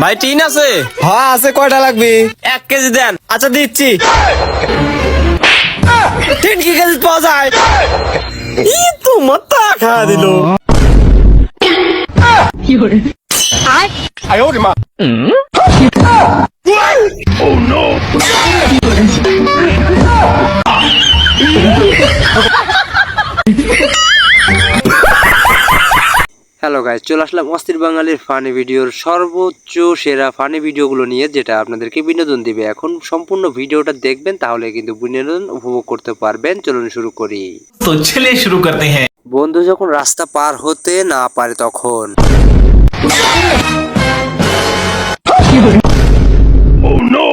ভাই টিন আছে? হ্যাঁ আছে কয়টা লাগবে? এক কেজি দেন। আচ্ছা দিচ্ছি। তিন কি কেজি পাওয়া যায়? ই তো মাথা খাওয়া দিল। হ্যালো গাইজ চলে আসলাম অস্থির বাঙালির ফানি ভিডিওর সর্বোচ্চ সেরা ফানি ভিডিওগুলো নিয়ে যেটা আপনাদেরকে বিনোদন দিবে। এখন সম্পূর্ণ ভিডিওটা দেখবেন তাহলে কিন্তু বিনোদন উপভোগ করতে পারবেন। চলুন শুরু করি। তো ছেলে শুরু করতে হ্যাঁ। বন্ধু যখন রাস্তা পার হতে না পারে তখন। Oh no!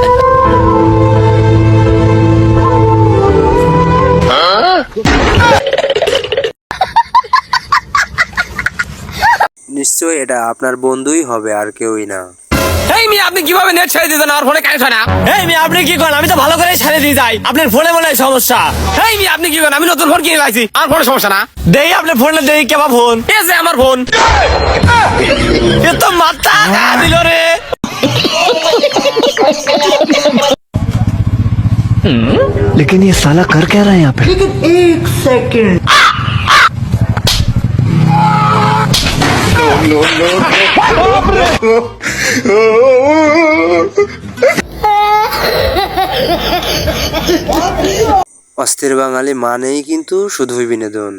নিশ্চয়ই এটা আপনার বন্ধুই হবে আর কেউই না এই মি আপনি কিভাবে নেট ছেড়ে দিতেন আমার ফোনে কানেক্ট হয় না এই মেয়ে আপনি কি করেন আমি তো ভালো করে ছেড়ে দিয়ে যাই আপনার ফোনে মনে হয় সমস্যা এই মি আপনি কি করেন আমি নতুন ফোন কিনে লাইছি আমার ফোনে সমস্যা না দেই আপনার ফোনে দেই কেবা ফোন এই যে আমার ফোন এ তো মাথা খাওয়া দিল রে लेकिन ये साला कर क्या रहा है यहाँ पे অস্থির বাঙালি মানেই কিন্তু শুধুই বিনোদন।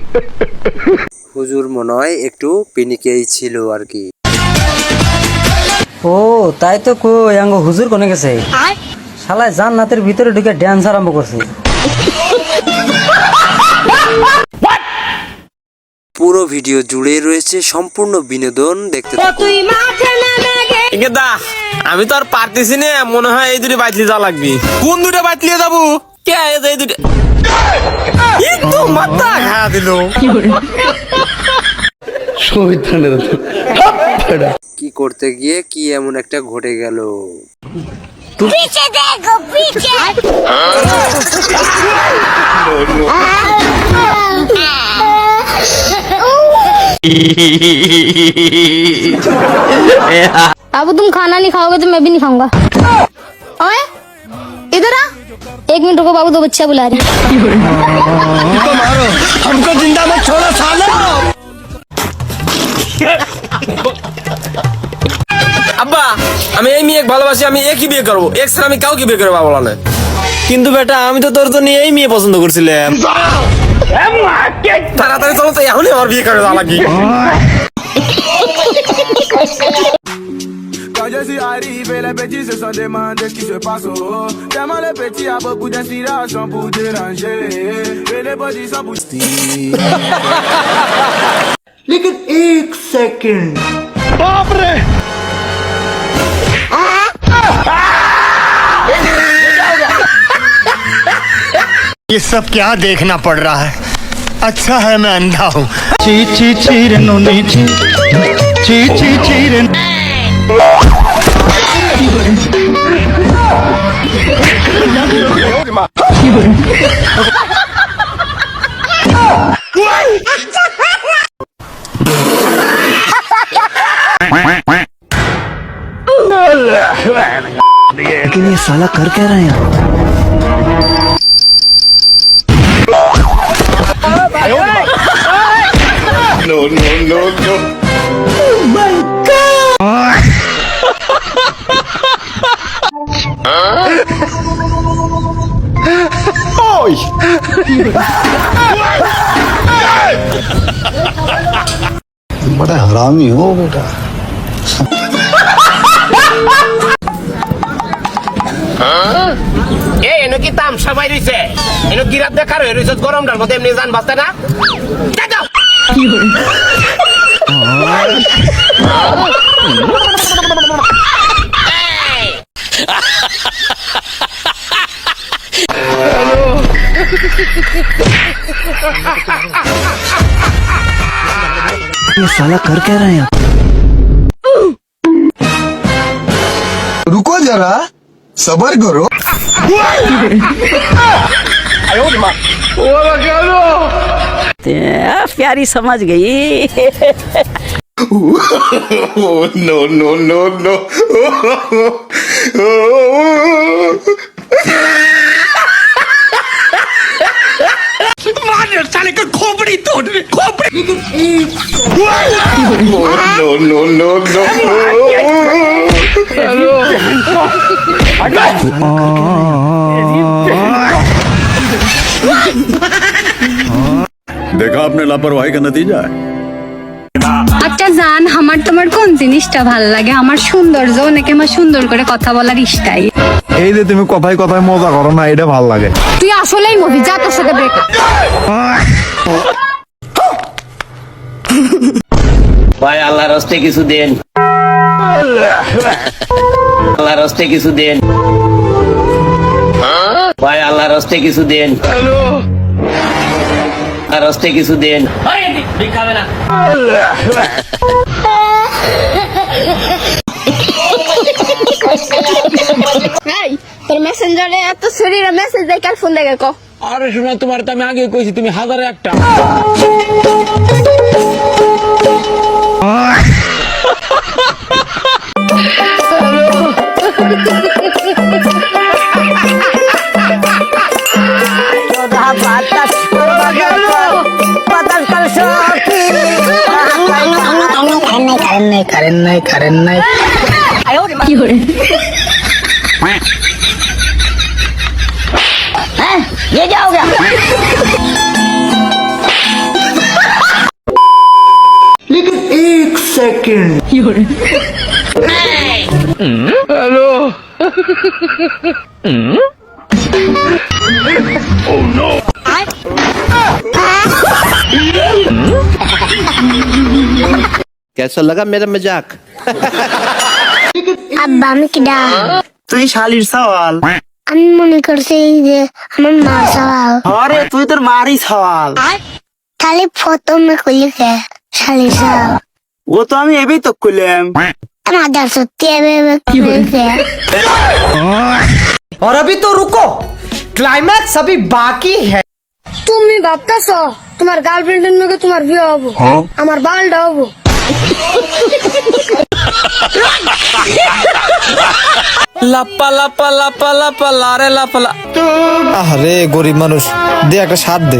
হুজুর মনে হয় একটু পিনিকেই ছিল আর কি। ও তাই তো কই আঙ্গ হুজুর কোনে গেছে? শালায় জান্নাতের ভিতরে ঢুকে ড্যান্স আরম্ভ করছে। পুরো ভিডিও জুড়ে রয়েছে সম্পূর্ণ বিনোদন দেখতে আমি তো আর পারতেছি না মনে হয় এই দুটো বাইতলি যাওয়া লাগবে। কোন দুটো বাইতলি যাব? কে এই দুটো? মাথা খাওয়া দিল। কি করতে গিয়ে কি এমন একটা ঘটে গেল पीछे देखो पीछे बाबू तुम खाना नहीं खाओगे तो मैं भी नहीं खाऊंगा ओए इधर आ एक मिनट रुको बाबू दो बच्चा बुला रहे हैं हमको जिंदा मत छोड़ो सालो আমি এই মেয়ে ভালোবাসি আমি একই বিয়ে করবো এক ছাড়া আমি কাউকে বিয়ে করবো বলা না কিন্তু বেটা আমি তো তোর জন্য এই মেয়ে পছন্দ করছিলাম তাড়াতাড়ি চলো তো এখনই আমার বিয়ে করে দেওয়া লাগবে Quand je suis arrivé, les petits se sont demandés ce qui se passe. Oh. Tellement les petits a beaucoup d'inspiration pour déranger. Et les petits sont pour लेकिन एक सेकंड ये सब क्या देखना पड़ रहा है? अच्छा है मैं अंधा हूँ। ची ची चीर नोनी ची ची ची चीर लेकिन ये साला कर क्या रहा है यहाँ बड़ा हरामी हो बेटा এ এনে কি তাম সবাই রইছে এনে গিরাত দেখার হয়ে রইছে গরম ডাল মতো এমনি জান বাঁচতে না? ये साला कर क्या रहे हैं रुको जरा। सबर करो। प्यारी समझ गई। नो नो नो नो खोपड़ी तोड़ खोपड़ी। नो नो नो नो দেখা আপনি লাপরওয়াহি কা নতিজা আচ্ছা জান আমার তোমার কোন জিনিসটা ভালো লাগে? আমার সৌন্দর্য নাকি আমার সুন্দর করে কথা বলার ইষ্টাই এই যে তুমি কথায় কথায় মজা করো না এটা ভালো লাগে। তুই আসলেই মহি যা তোর সাথে ব্রেকআপ ভাই আল্লাহর হস্তে কিছু দেন। আল্লাহর হস্তে কিছু দেন। ভাই আল্লাহর হস্তে কিছু দেন। আল্লাহর হস্তে কিছু দেন। তোর মেসেঞ্জারে এত শরীরে মেসেজ দেয় কার ফোন দেখে কো? আরে শোনা তোমার তো আমি আগে কইছি তুমি হাজারে একটা। ये क्या हो गया लेकिन एक सेकेंड। हेलो कैसा लगा मेरा मजाक আব্বা আমি কিডা তুই শালির সওয়াল আমি মনে করছি এই যে আমার মা সওয়াল আরে তুই তোর মারই সওয়াল তাহলে প্রথমে কইলে কে শালি সওয়াল ও তো আমি এবই তো করলাম আমাদের সত্যি এভাবে কইলে और अभी तो रुको क्लाइमैक्स अभी बाकी है তুমি ভাবতেছ তোমার গার্লফ্রেন্ডের লগে তোমার বিয়ে হবো আমার বালটা হবো লাপা লাপা লাপা লাপা লারে লাপা লা আরে গরিব মানুষ দে একটা সাথ দে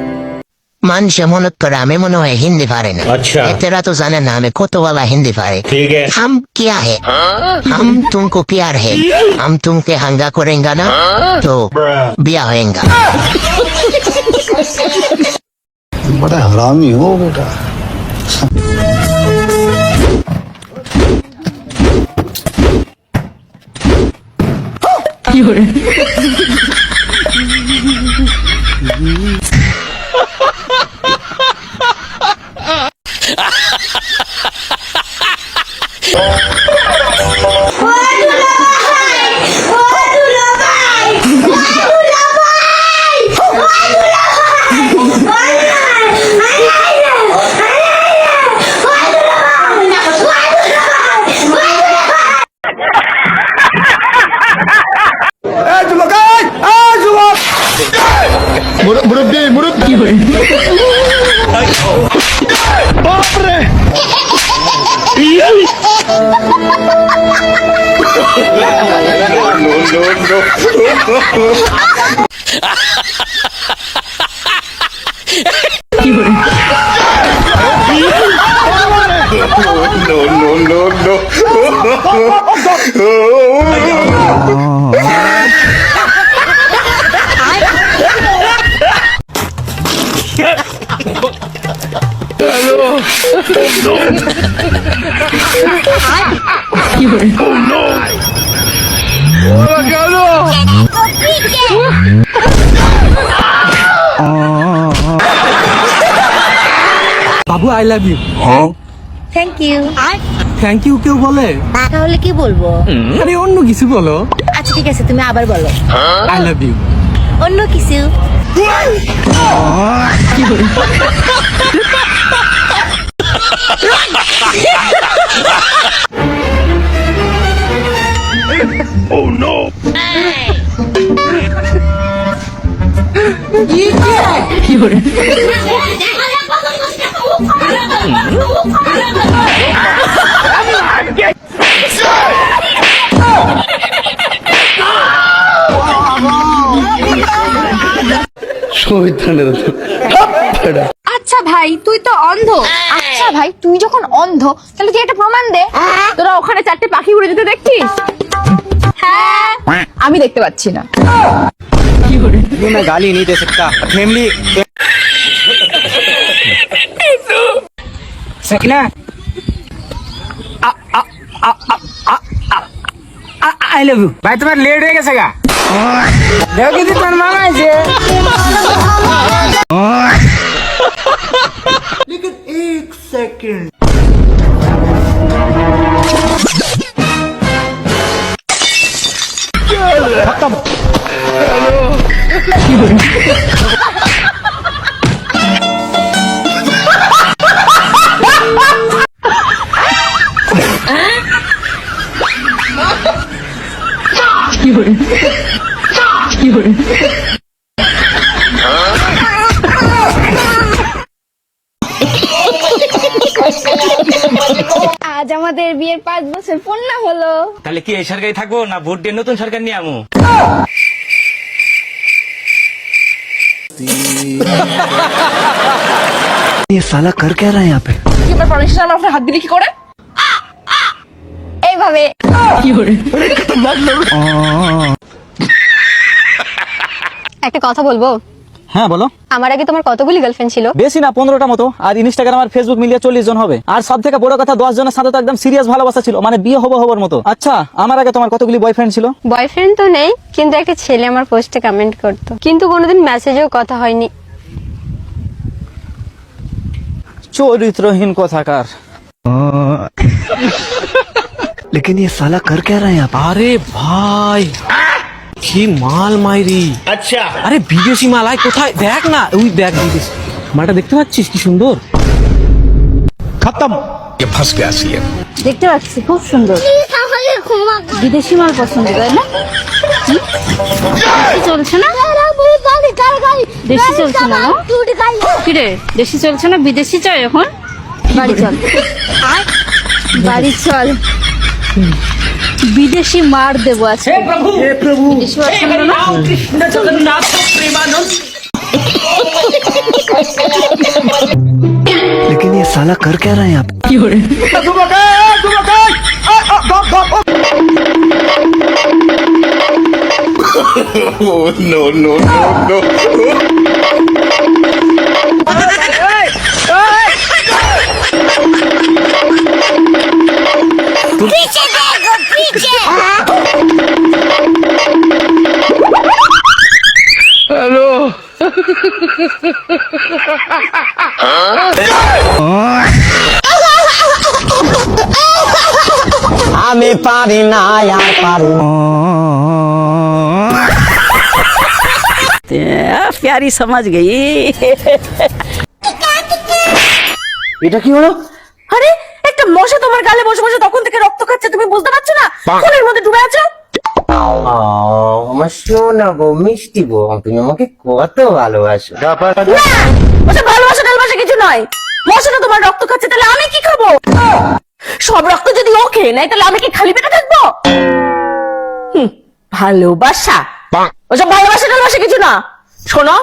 মানুষ মনত করে আমি মনে হয় হিন্দি পারে না আচ্ছা এতেরা তো জানে না আমি কতওয়ালা হিন্দি পারে ঠিক হাম কিয়া হে হাম তুমকো প্যার হে हम तुमके हंगा करेंगे ना तो बिया होएगा बड़ा हरामी हो बेटा मुरब्बी no, no, no, no. Hello. no. Babu I love you thank you thank you কেউ বলে? তাহলে কি বলব? আরে অন্য কিছু বলো। আচ্ছা ঠিক আছে তুমি আবার বলো। আই লাভ ইউ অন্য কিছু। আচ্ছা ভাই তুই তো অন্ধ। আচ্ছা ভাই তুই যখন অন্ধ তাহলে তুই একটা প্রমাণ দে। তোরা ওখানে চারটে পাখি উড়ে যেতে দেখছিস? হ্যাঁ। আমি দেখতে পাচ্ছি না। ये मैं गाली नहीं दे सकता। फैमिली आई लव यू भाई, तुम्हारे लेट है कैसे देखो कितनी तन मांगा है लेकिन एक सेकंड আমাদের বিয়ের পাঁচ বছর পূর্ণ হলো। তাহলে কি এই সরকারি থাকব না ভোট দিয়ে নতুন সরকার নিয়ে আমু? কি আমার পারমিশন আমার উপরে হাত দিলি কি করে এইভাবে। একটা কথা বলব? হ্যাঁ বলো আমার আগে তোমার কতগুলি গার্লফ্রেন্ড ছিল বেশি না পনেরোটা মতো আর ইনস্টাগ্রাম আর ফেসবুক মিলিয়ে চল্লিশ জন হবে আর সব থেকে বড় কথা দশ জনের সাথে তো একদম সিরিয়াস ভালোবাসা ছিল মানে বিয়ে হবো হবার মতো আচ্ছা আমার আগে তোমার কতগুলি বয়ফ্রেন্ড ছিল বয়ফ্রেন্ড তো নেই কিন্তু একটা ছেলে আমার পোস্টে কমেন্ট করতো কিন্তু কোনোদিন মেসেজেও কথা হয়নি চরিত্রহীন কথাকার लेकिन ये साला कर क्या रहे हैं आप আরে ভাই কি মাল মাইরি? আচ্ছা। আরে বিদেশি মাল আয় কোথায়? দেখ না ওই দেখ বিদেশি। মালটা দেখতে পাচ্ছিস কি সুন্দর? দেখতে পাচ্ছি খুব সুন্দর। বিদেশি মাল পছন্দ তাই না? হুম? চলছে না? দেশি চলছে না? কিরে দেশি চলছে না? বিদেশি চল এখন? বাড়ি চল। বাড়ি চল। বিদেশি মার দেবো আজকে বিদেশি পছন্দ না लेकिन ये साला कर क्या रहे हैं आप আমি পারি না আর পারি প্যারি সমাজ গেই। এটা কি হলো? আরে একটা মশা তোমার গালে বসে বসে তখন থেকে রক্ত খাচ্ছে তুমি বুঝতে পারছ না? কোলের মধ্যে ডুবে আছো? আমার শোনা গো মিষ্টি গো তুমি আমাকে কত ভালোবাসো। না ওসব ভালোবাসা টালবাসা কিছু নয়। মশাটা তোমার রক্ত খাচ্ছে তাহলে আমি কি খাব? সব রক্ত যদি ও খেয়ে নেয় তাহলে আমি কি খালি পেটে থাকব? ভালোবাসা। ওসব ভালোবাসা টালবাসা কিছু না। শোনো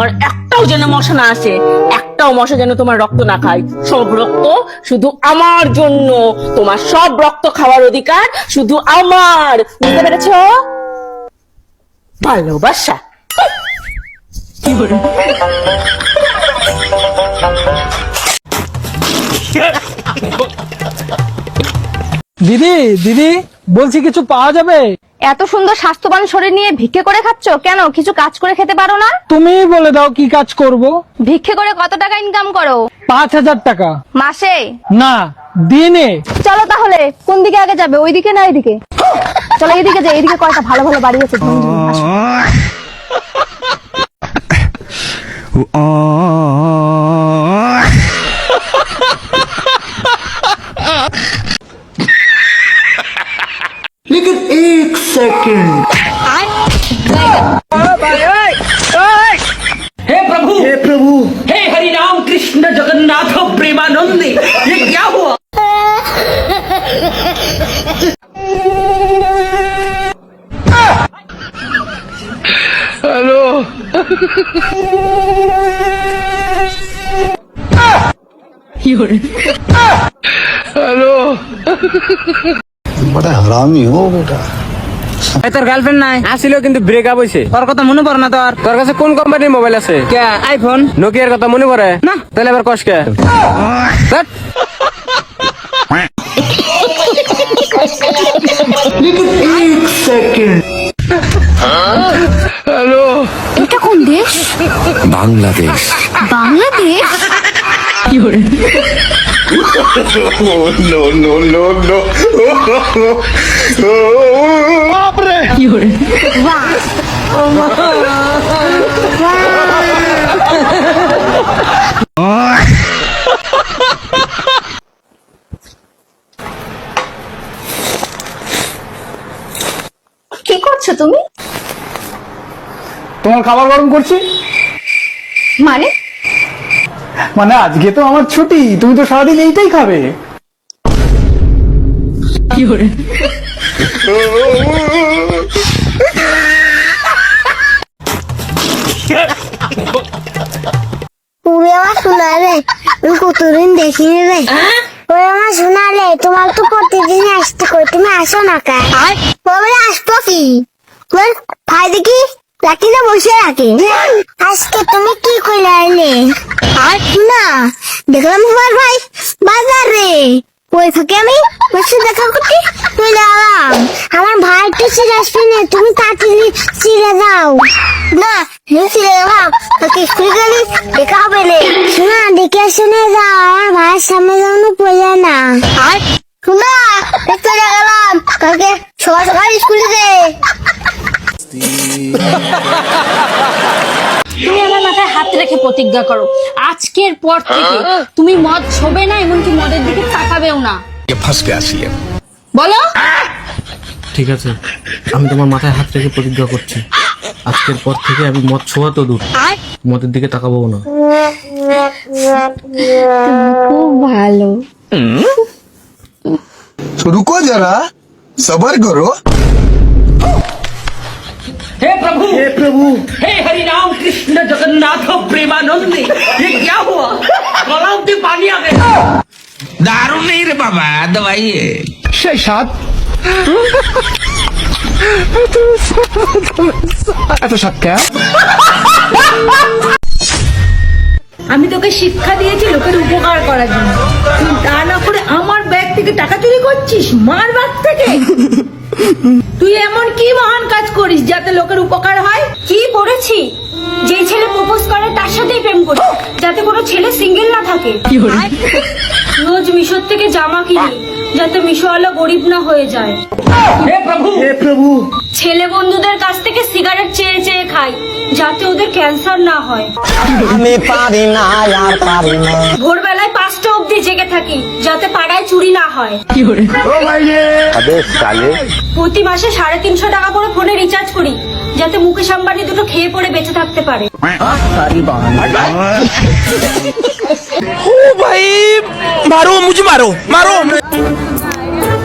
আর একটাও যেন মশা না আসে, একটাও মশা যেন তোমার রক্ত না খায়। সব রক্ত শুধু আমার জন্য। তোমার সব রক্ত খাওয়ার অধিকার শুধু আমার। বুঝতে পেরেছ? ভালোবাসা। দিদি দিদি, বলছি কিছু পাওয়া যাবে? এত সুন্দর স্বাস্থ্যবান শরীর নিয়ে ভিক্ষে করে খাচ্ছ? কেন? কিছু কাজ করে খেতে পারো না? তুমি বলে দাও কি কাজ করব। ভিক্ষে করে কত টাকা ইনকাম করো? পাঁচ হাজার টাকা। মাসে? না দিনে। চলো তাহলে কোন দিকে আগে যাবে? ওইদিকে না এদিকে? চলো এদিকে যাই এদিকে কয়টা ভালো ভালো বাড়ি আছে আসো। सेकंड हे प्रभु! हे प्रभु! हे हरि राम कृष्ण जगन्नाथ प्रेमानंदी ये क्या हुआ? हेलो। हेलो। बड़ा हरामी हो बेटा। তোর গার্লফ্রেন্ড নাই? আসিল কিন্তু ব্রেকআপ হইছে। তোর কথা মনে পড়ে না তোর। তোর কাছে কোন কোম্পানির মোবাইল আছে? কে? আইফোন নোকিয়ার কথা মনে পড়ে? না। তাহলে এবার কষ্ট কে? ধ্যাৎ। এটা কোন দেশ? বাংলাদেশ। বাংলাদেশ? কি করছ তুমি? তোমার খাবার গরম করছি? মানে? মানে আজকে তো আমার ছুটি তুমি তো সারাদিন এইটাই খাবে। তুমি আমার শোনালে আমি কতদিন দেখিনি রে। ওই আমার শোনালে তোমার তো প্রতিদিন আসতে কই তুমি আসো না কা? কবে আসব কি? তোমার ভাই লাঠিতে বসে রাখে আজকে তুমি কি কইলে আইলে আর? না দেখলাম তোমার ভাই বাজারে। ওই ফাঁকে আমি? বসে দেখা করতে চলে এলাম। আমার ভাই একটু সিরে আসবে না তুমি তাড়াতাড়ি সিরে যাও। না সিরে যাও তোকে স্কুল গেলি দেখা হবে রে শোনা দেখে শুনে যাও আমার ভাইয়ের সামনে যেন পড়ে না। আর? শোনা চলে গেলাম। কালকে সকাল সকাল স্কুলে দে তুমি আমার মাথায় হাত রেখে প্রতিজ্ঞা করো। আজকের পর থেকে তুমি মদ ছবে না এমনকি মদের দিকে তাকাবেও না। বলো। ঠিক আছে আমি তোমার মাথায় হাত রেখে প্রতিজ্ঞা করছি। আজকের পর থেকে আমি মদ ছোঁয়া তো দূর। মদের দিকে তাকাবো না। খুব ভালো। रुको जरा सबर करो সেই সাত এত সাত কে আমি তোকে শিক্ষা দিয়েছি লোকের উপকার করার জন্য তুই তা না করে আমার ব্যাগ থেকে টাকা চুরি করছিস? মার বাপ থেকে? তুই এমন কি মহান কাজ করিস যাতে লোকের উপকার হয়? কি করেছি যে ছেলে প্রপোজ করে তার সাথেই প্রেম করি। যাতে কোনো ছেলে সিঙ্গেল না থাকে। রোজ মিশর থেকে জামা কিনি যাতে মিশোওয়ালা গরিব না হয়ে যায়। ছেলে বন্ধুদের কাছ থেকে সিগারেট চেয়ে চেয়ে খাই যাতে ওদের ক্যান্সার না হয়। আমি পারি না আর পারি না। ভোরবেলায় পাঁচটা অবধি জেগে থাকি যাতে পাড়ায় চুরি না হয়। প্রতি মাসে সাড়ে তিনশো টাকা করে ফোনে রিচার্জ করি যাতে মুকেশ আম্বানি দুটো খেয়ে পড়ে বেঁচে থাকতে পারে। ভাই মারো মুঝে মারো মারো।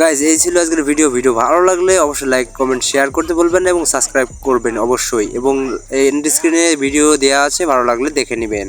গাইজ এই ছিল আজকের ভিডিও ভিডিও ভালো লাগলে অবশ্যই লাইক কমেন্ট শেয়ার করতে বলবেন এবং সাবস্ক্রাইব করবেন অবশ্যই। এবং এই স্ক্রিনে ভিডিও দেওয়া আছে, ভালো লাগলে দেখে নেবেন।